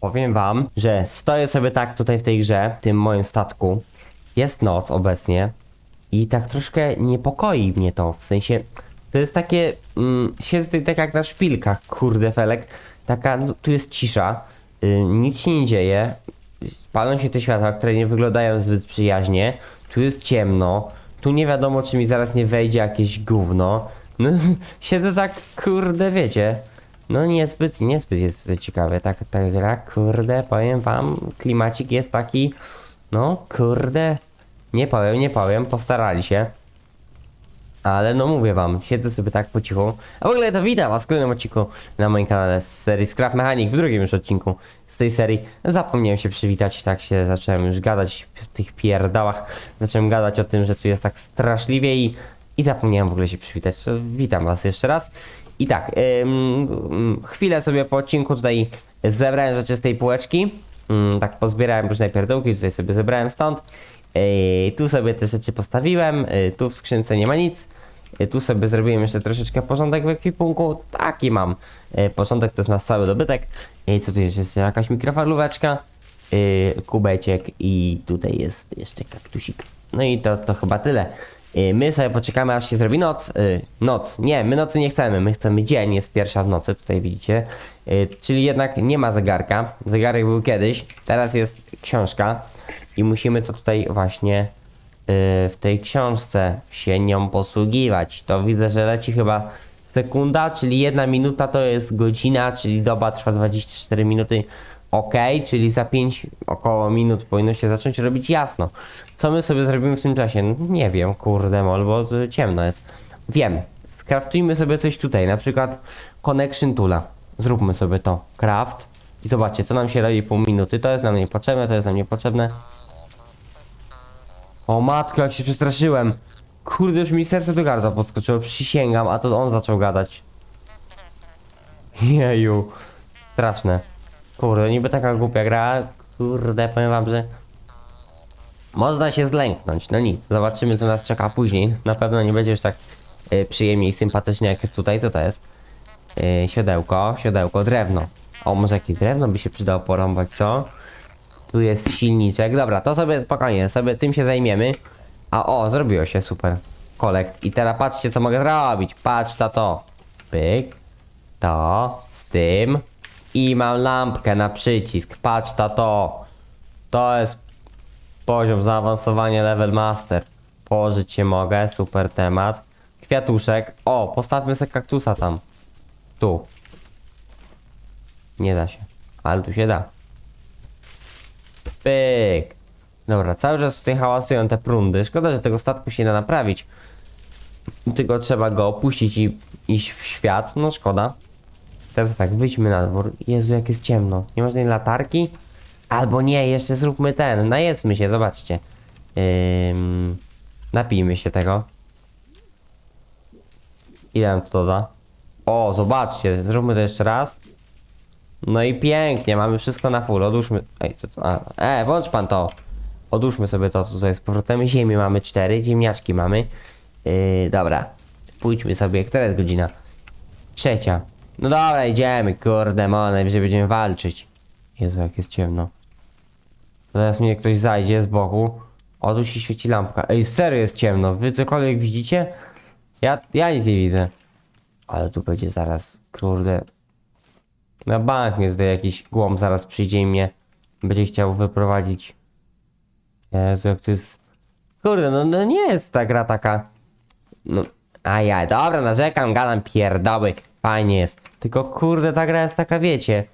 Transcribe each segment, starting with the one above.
Powiem wam, że stoję sobie tak tutaj w tej grze, w tym moim statku. Jest noc obecnie i tak troszkę niepokoi mnie to, w sensie to jest takie, mm, siedzę tutaj tak jak na szpilkach, kurde felek, taka, no, tu jest cisza, y, nic się nie dzieje, palą się te światła, które nie wyglądają zbyt przyjaźnie, tu jest ciemno, tu nie wiadomo czy mi zaraz nie wejdzie jakieś gówno, no siedzę tak, kurde, wiecie, no niezbyt, niezbyt jest tutaj ciekawe, tak, ta gra, kurde, powiem wam, klimacik jest taki, no kurde, nie powiem, nie powiem, postarali się. Ale no mówię wam, siedzę sobie tak po cichu. A w ogóle to witam was w kolejnym odcinku na moim kanale z serii Scrap Mechanic, w drugim już odcinku z tej serii. Zapomniałem się przywitać, tak się zacząłem już gadać w tych pierdałach. Zacząłem gadać o tym, że tu jest tak straszliwie i, i zapomniałem w ogóle się przywitać. Witam was jeszcze raz. I tak, ym, chwilę sobie po odcinku tutaj zebrałem rzeczy z tej półeczki. Ym, tak pozbierałem różne pierdółki, tutaj sobie zebrałem stąd. Yy, tu sobie te rzeczy postawiłem, yy, tu w skrzynce nie ma nic. Yy, tu sobie zrobiłem jeszcze troszeczkę porządek w ekwipunku. Taki mam yy, porządek, to jest nasz cały dobytek. Yy, co tu jest? Jest jakaś mikrofalóweczka, yy, kubeczek i tutaj jest jeszcze kaktusik. No i to, to chyba tyle. Yy, my sobie poczekamy aż się zrobi noc. Yy, noc. Nie, my nocy nie chcemy, my chcemy dzień, jest pierwsza w nocy, tutaj widzicie. Yy, czyli jednak nie ma zegarka. Zegarek był kiedyś, teraz jest książka. I musimy to tutaj właśnie w tej książce się nią posługiwać. To widzę, że leci chyba sekunda, czyli jedna minuta to jest godzina, czyli doba trwa 24 minuty. Ok, czyli za 5 około minut powinno się zacząć robić jasno. Co my sobie zrobimy w tym czasie? No, Nie wiem, kurde mol, bo to ciemno jest. Wiem, skraftujmy sobie coś tutaj, na przykład connection toola. Zróbmy sobie to. Craft. I zobaczcie, to nam się robi pół minuty. To jest nam niepotrzebne, to jest nam niepotrzebne. O matko, jak się przestraszyłem. Kurde, już mi serce do gardła podskoczyło, przysięgam, a to on zaczął gadać. Jeju, straszne. Kurde, niby taka głupia gra, kurde, powiem wam, że... Można się zlęknąć, no nic, zobaczymy co nas czeka później. Na pewno nie będzie już tak y, przyjemnie i sympatycznie jak jest tutaj, co to jest? Y, siodełko, siodełko, drewno. O, może jakieś drewno by się przydało porąbać, co? Tu jest silniczek. Dobra, to sobie spokojnie, sobie tym się zajmiemy. A o, zrobiło się, super. Kolekt. I teraz patrzcie, co mogę zrobić. Patrz na to. Pyk. To. Z tym. I mam lampkę na przycisk. Patrz na to. To jest poziom zaawansowania level master. Położyć się mogę, super temat. Kwiatuszek. O, postawmy sobie kaktusa tam. Tu. Nie da się. Ale tu się da. Pyk. Dobra, cały czas tutaj hałasują te prundy. Szkoda, że tego statku się nie da naprawić. Tylko trzeba go opuścić i iść w świat. No szkoda. Teraz tak, wyjdźmy na dwór. Jezu, jak jest ciemno. Nie ma żadnej latarki? Albo nie, jeszcze zróbmy ten. Najedzmy się, zobaczcie. Ym, napijmy się tego. Ile nam to doda? O, zobaczcie, zróbmy to jeszcze raz. No i pięknie, mamy wszystko na full. Odłóżmy. Ej, co to? E, włącz pan to. Odłóżmy sobie to tutaj z powrotem. Ziemi mamy cztery, ziemniaczki mamy. Yy, dobra. Pójdźmy sobie. Która jest godzina? Trzecia. No dobra, idziemy, kurde, mo, najwyżej będziemy walczyć. Jezu, jak jest ciemno. Zaraz mnie ktoś zajdzie z boku. O, tu się świeci lampka. Ej, serio jest ciemno. Wy cokolwiek widzicie? Ja, ja nic nie widzę. Ale tu będzie zaraz, kurde, na bank mnie tutaj jakiś głąb zaraz przyjdzie i mnie będzie chciał wyprowadzić. Jezu, jak to jest... Kurde, no, no nie jest ta gra taka... No, a ja, dobra, narzekam, gadam pierdoły, fajnie jest. Tylko kurde, ta gra jest taka, wiecie...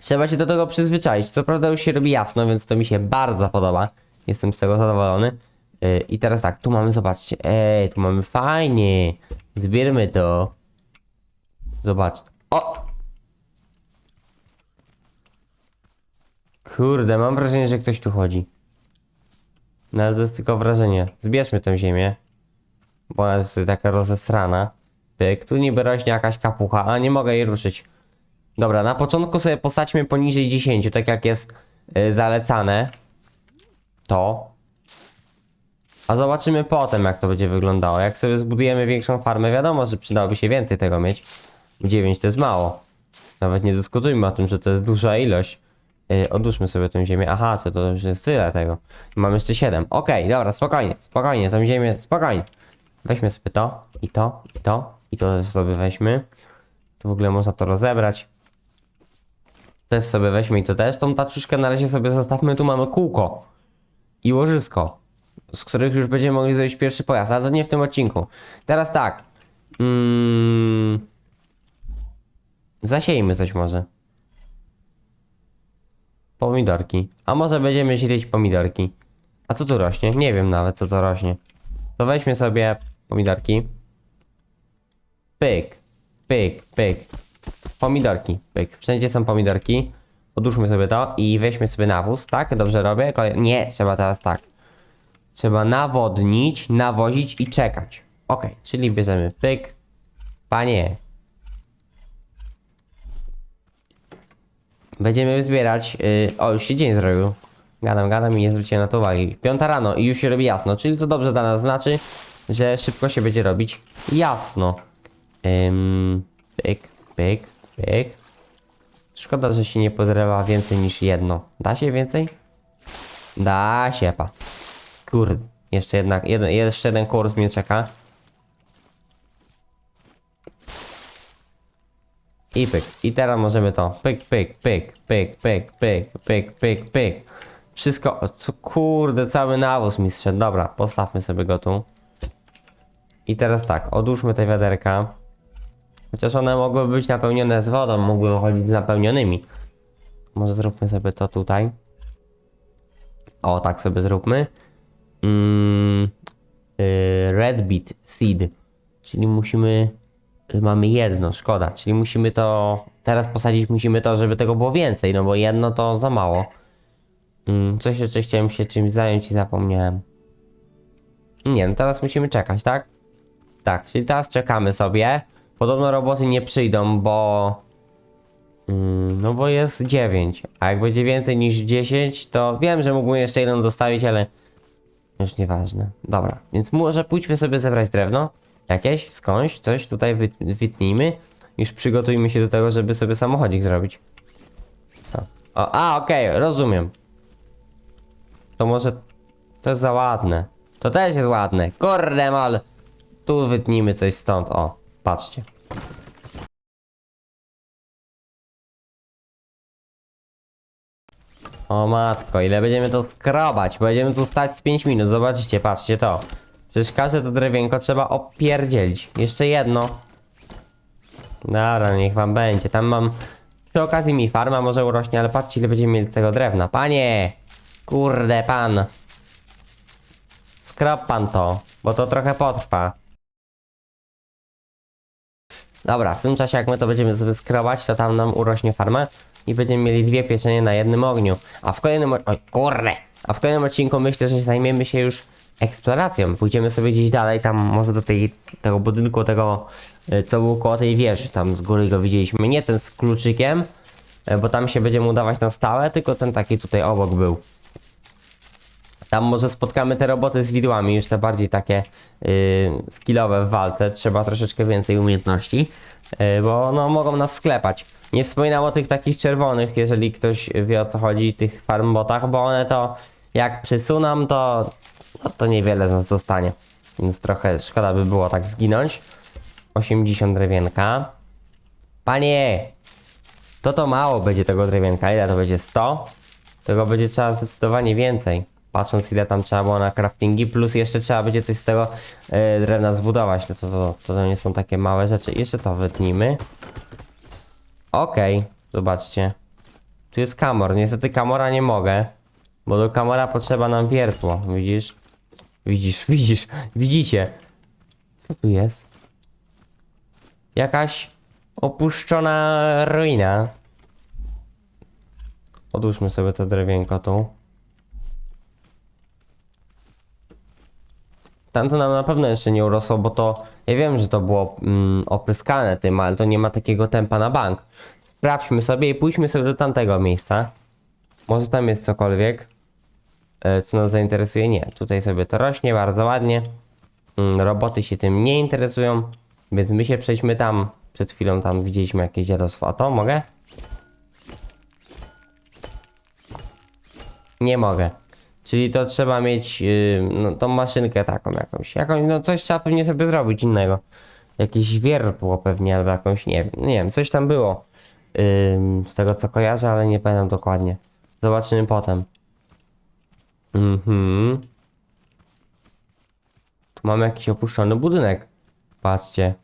Trzeba się do tego przyzwyczaić. Co prawda już się robi jasno, więc to mi się bardzo podoba. Jestem z tego zadowolony. Yy, I teraz tak, tu mamy, zobaczcie, ej, tu mamy fajnie. Zbierzmy to. Zobacz. O! Kurde, mam wrażenie, że ktoś tu chodzi. No ale to jest tylko wrażenie. Zbierzmy tę ziemię. Bo ona jest taka rozesrana. Pyk, tu niby rośnie jakaś kapucha, a nie mogę jej ruszyć. Dobra, na początku sobie posadźmy poniżej 10, tak jak jest y, zalecane. To. A zobaczymy potem, jak to będzie wyglądało. Jak sobie zbudujemy większą farmę, wiadomo, że przydałoby się więcej tego mieć. 9 to jest mało. Nawet nie dyskutujmy o tym, że to jest duża ilość. Yy, odłóżmy sobie tę ziemię. Aha, to, to już jest tyle tego. Mam jeszcze 7. Okej, dobra, spokojnie, spokojnie, tą ziemię, spokojnie. Weźmy sobie to, i to, i to, i to sobie weźmy. Tu w ogóle można to rozebrać. Też sobie weźmy i to też. Tą taczuszkę na razie sobie zostawmy. Tu mamy kółko i łożysko, z których już będziemy mogli zrobić pierwszy pojazd, ale to nie w tym odcinku. Teraz tak. Mm, zasiejmy coś może. Pomidorki. A może będziemy sielić pomidorki. A co tu rośnie? Nie wiem nawet co to rośnie. To weźmy sobie pomidorki. Pyk, pyk, pyk. Pomidorki, pyk. Wszędzie są pomidorki. Odłóżmy sobie to i weźmy sobie nawóz, tak? Dobrze robię? Kolej... Nie, trzeba teraz tak. Trzeba nawodnić, nawozić i czekać. Ok, czyli bierzemy pyk. Panie. Będziemy zbierać. Yy, o, już się dzień zrobił. Gadam, gadam i nie zwróciłem na to uwagi. Piąta rano i już się robi jasno, czyli to dobrze dla nas znaczy, że szybko się będzie robić jasno. Ym, pyk, pyk, pyk. Szkoda, że się nie podrywa więcej niż jedno. Da się więcej? Da się, pa. Kurde. Jeszcze jednak, jeden, jeszcze jeden kurs mnie czeka. I pyk. I teraz możemy to. Pyk, pyk, pyk, pyk, pyk, pyk, pyk, pyk, pyk. Wszystko, co kurde, cały nawóz mi zszedł. Dobra, postawmy sobie go tu. I teraz tak, odłóżmy te wiaderka. Chociaż one mogły być napełnione z wodą, mogły chodzić z napełnionymi. Może zróbmy sobie to tutaj. O, tak sobie zróbmy. Mm, y, red seed. Czyli musimy. y, Mamy jedno, szkoda. Czyli musimy to. Teraz posadzić musimy to, żeby tego było więcej, no bo jedno to za mało. Mm, coś jeszcze chciałem się czymś zająć i zapomniałem. Nie, no teraz musimy czekać, tak? Tak, czyli teraz czekamy sobie. Podobno roboty nie przyjdą, bo. Mm, no bo jest 9. A jak będzie więcej niż 10, to wiem, że mógłbym jeszcze jeden dostawić, ale. Już nieważne. Dobra, więc może pójdźmy sobie zebrać drewno. Jakieś, skądś, coś tutaj wy, wytnijmy. Już przygotujmy się do tego, żeby sobie samochodzik zrobić. O, o a, okej, rozumiem. To może. To jest za ładne. To też jest ładne. Kurde mol. Tu wytnijmy coś stąd. O, patrzcie. O matko, ile będziemy to skrobać? Będziemy tu stać z 5 minut. Zobaczcie, patrzcie to. Przecież każde to drewienko trzeba opierdzielić. Jeszcze jedno. Dobra, niech wam będzie. Tam mam... Przy okazji mi farma może urośnie, ale patrzcie ile będziemy mieli tego drewna. Panie! Kurde pan! Skrob pan to, bo to trochę potrwa. Dobra, w tym czasie jak my to będziemy sobie skrobać, to tam nam urośnie farma i będziemy mieli dwie pieczenie na jednym ogniu. A w kolejnym... Oj, kurde! A w kolejnym odcinku myślę, że zajmiemy się już eksploracją. Pójdziemy sobie gdzieś dalej, tam może do tej, tego budynku, tego, y, co był koło tej wieży. Tam z góry go widzieliśmy. Nie ten z kluczykiem, y, bo tam się będziemy udawać na stałe, tylko ten taki tutaj obok był. Tam może spotkamy te roboty z widłami, już te bardziej takie yy, skillowe w walce. Trzeba troszeczkę więcej umiejętności, yy, bo no, mogą nas sklepać. Nie wspominam o tych takich czerwonych, jeżeli ktoś wie o co chodzi, tych farmbotach, bo one to jak przysuną, to, no, to niewiele z nas dostanie. Więc trochę szkoda by było tak zginąć. 80 drewienka. Panie! To to mało będzie tego drewienka. Ile to będzie? 100? Tego będzie trzeba zdecydowanie więcej. Patrząc ile tam trzeba było na craftingi, plus jeszcze trzeba będzie coś z tego e, drewna zbudować. No to, to, to nie są takie małe rzeczy. Jeszcze to wytnijmy. Okej, zobaczcie. Tu jest kamor. Niestety kamora nie mogę. Bo do kamora potrzeba nam wiertło. Widzisz? Widzisz, widzisz, widzicie. Co tu jest? Jakaś opuszczona ruina. Odłóżmy sobie to drewienko tu. Tam to nam na pewno jeszcze nie urosło, bo to ja wiem, że to było mm, opryskane tym, ale to nie ma takiego tempa na bank. Sprawdźmy sobie i pójdźmy sobie do tamtego miejsca. Może tam jest cokolwiek, e, co nas zainteresuje. Nie, tutaj sobie to rośnie bardzo ładnie. Mm, roboty się tym nie interesują, więc my się przejdźmy tam Przed chwilą tam widzieliśmy jakieś dziadostwo. A to mogę? Nie mogę. Czyli to trzeba mieć yy, no, tą maszynkę taką jakąś. jakąś. No coś trzeba pewnie sobie zrobić innego. Jakieś wiertło pewnie albo jakąś, nie wiem, nie wiem, coś tam było. Ym, z tego co kojarzę, ale nie pamiętam dokładnie. Zobaczymy potem. Mhm. Tu mamy jakiś opuszczony budynek. Patrzcie.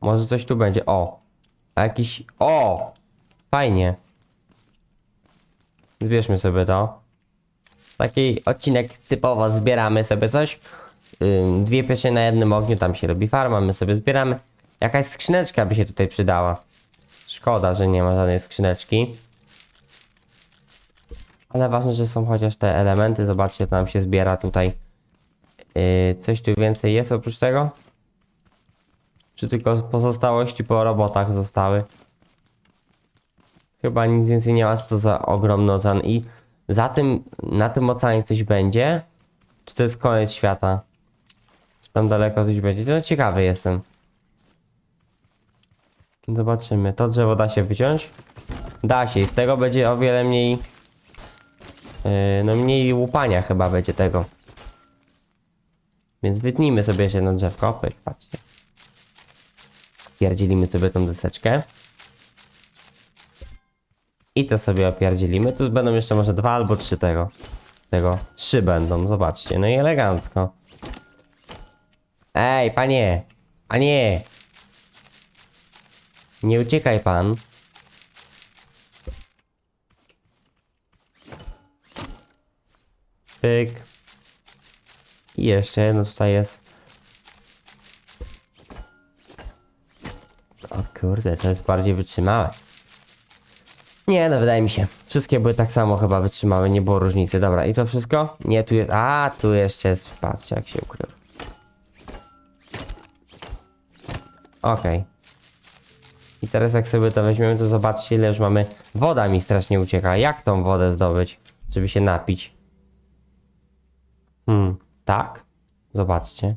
Może coś tu będzie. O! A jakiś. O! Fajnie. Zbierzmy sobie to. Taki odcinek typowo zbieramy sobie coś. Dwie piesze na jednym ogniu, tam się robi farma, my sobie zbieramy. Jakaś skrzyneczka by się tutaj przydała. Szkoda, że nie ma żadnej skrzyneczki. Ale ważne, że są chociaż te elementy. Zobaczcie, to nam się zbiera tutaj. Yy, coś tu więcej jest oprócz tego? Czy tylko pozostałości po robotach zostały? Chyba nic więcej nie ma, co za ogromny ocean. I za tym, na tym oceanie coś będzie? Czy to jest koniec świata? Czy tam daleko coś będzie? No ciekawy jestem. Zobaczymy. To drzewo da się wyciąć? Da się i z tego będzie o wiele mniej... Yy, no mniej łupania chyba będzie tego. Więc wytnijmy sobie jeszcze jedno drzewko. Patrzcie. Pierdzielimy sobie tą deseczkę. I to sobie opierdzielimy. Tu będą jeszcze może dwa albo trzy tego. Tego. Trzy będą, zobaczcie. No i elegancko. Ej, panie! Panie! Nie uciekaj pan. Pyk. I jeszcze jedno tutaj jest. O kurde, to jest bardziej wytrzymałe. Nie, no wydaje mi się. Wszystkie były tak samo chyba wytrzymałe, nie było różnicy. Dobra, i to wszystko? Nie, tu jest... A, tu jeszcze jest... Patrzcie, jak się ukrył. Okej. I teraz jak sobie to weźmiemy, to zobaczcie ile już mamy... Woda mi strasznie ucieka. Jak tą wodę zdobyć, żeby się napić? Hmm, tak? Zobaczcie.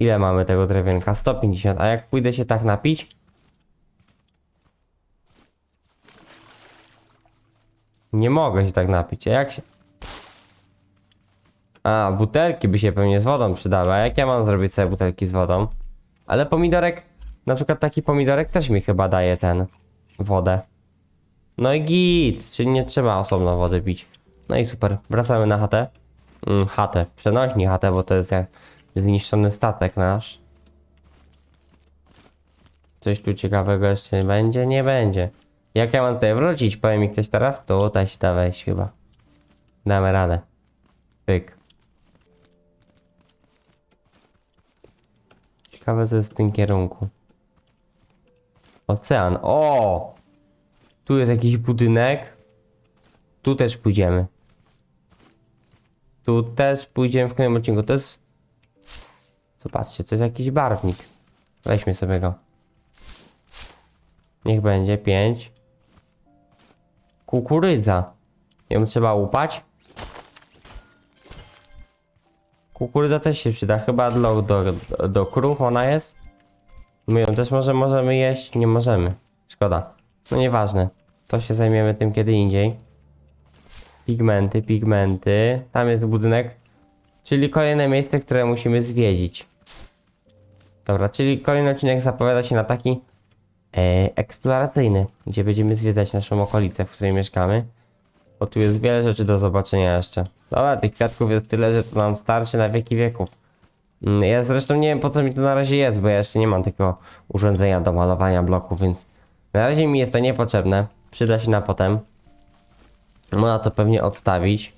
Ile mamy tego drewienka? 150. A jak pójdę się tak napić? Nie mogę się tak napić. A jak się... A, butelki by się pewnie z wodą przydały. A jak ja mam zrobić sobie butelki z wodą? Ale pomidorek... Na przykład taki pomidorek też mi chyba daje ten... Wodę. No i git, czyli nie trzeba osobno wody pić. No i super, wracamy na chatę. Mm, chatę, przenośni chatę, bo to jest jak zniszczony statek nasz. Coś tu ciekawego jeszcze będzie? Nie będzie. Jak ja mam tutaj wrócić? Powie mi ktoś teraz? Tutaj się da wejść chyba. Damy radę. Pyk. Ciekawe co jest w tym kierunku. Ocean. O! Tu jest jakiś budynek. Tu też pójdziemy. Tu też pójdziemy w kolejnym odcinku. To jest... Zobaczcie, to jest jakiś barwnik. Weźmy sobie go. Niech będzie. Pięć. Kukurydza. Ją trzeba łupać. Kukurydza też się przyda. Chyba do, do, do ona jest. My ją też może możemy jeść. Nie możemy. Szkoda. No nieważne. To się zajmiemy tym kiedy indziej. Pigmenty, pigmenty. Tam jest budynek. Czyli kolejne miejsce, które musimy zwiedzić. Dobra, czyli kolejny odcinek zapowiada się na taki eksploracyjny, gdzie będziemy zwiedzać naszą okolicę, w której mieszkamy. Bo tu jest wiele rzeczy do zobaczenia jeszcze. Dobra, tych kwiatków jest tyle, że to nam starczy na wieki wieków. Mm, Ja zresztą nie wiem po co mi to na razie jest, bo ja jeszcze nie mam takiego urządzenia do malowania bloków, więc na razie mi jest to niepotrzebne. Przyda się na potem. Można to pewnie odstawić.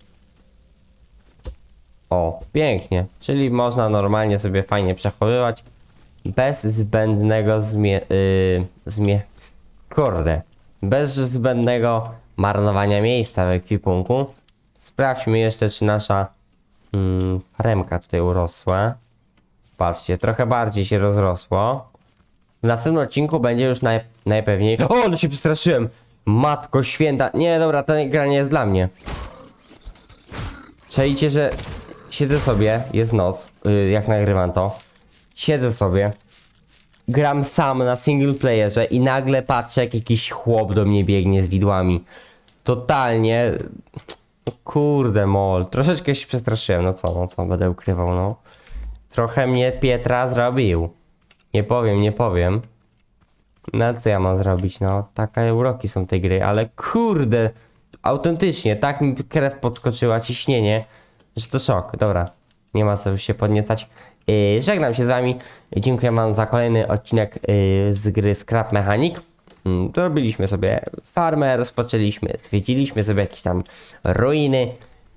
O, pięknie. Czyli można normalnie sobie fajnie przechowywać. Bez zbędnego zmie... Yy, zmie... Kurde. Bez zbędnego marnowania miejsca w ekwipunku. Sprawdźmy jeszcze, czy nasza mm, faremka tutaj urosła. Patrzcie, trochę bardziej się rozrosło. W następnym odcinku będzie już naj, najpewniej... O, no się przestraszyłem! Matko święta. Nie, dobra, ta gra nie jest dla mnie. Czajcie, że siedzę sobie, jest noc, yy, jak nagrywam to. Siedzę sobie. gram sam na single playerze i nagle patrzę jak jakiś chłop do mnie biegnie z widłami. Totalnie. Kurde mol, troszeczkę się przestraszyłem, no co, no co, będę ukrywał, no. Trochę mnie Pietra zrobił. Nie powiem, nie powiem. No co ja mam zrobić, no. Takie uroki są tej gry, ale kurde, autentycznie, tak mi krew podskoczyła, ciśnienie, że to szok. Dobra, nie ma co się podniecać. Yy, żegnam się z wami. Dziękuję wam za kolejny odcinek yy, z gry Scrap Mechanic. Mm, robiliśmy sobie farmę, rozpoczęliśmy, zwiedziliśmy sobie jakieś tam ruiny.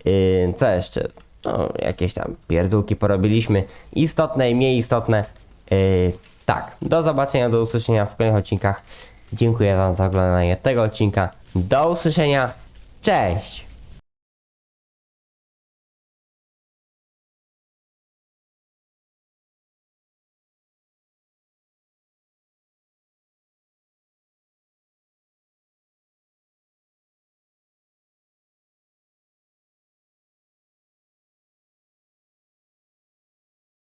Yy, co jeszcze? No, jakieś tam pierdółki porobiliśmy. Istotne i mniej istotne. Tak, do zobaczenia, do usłyszenia w kolejnych odcinkach. Dziękuję Wam za oglądanie tego odcinka. Do usłyszenia. Cześć!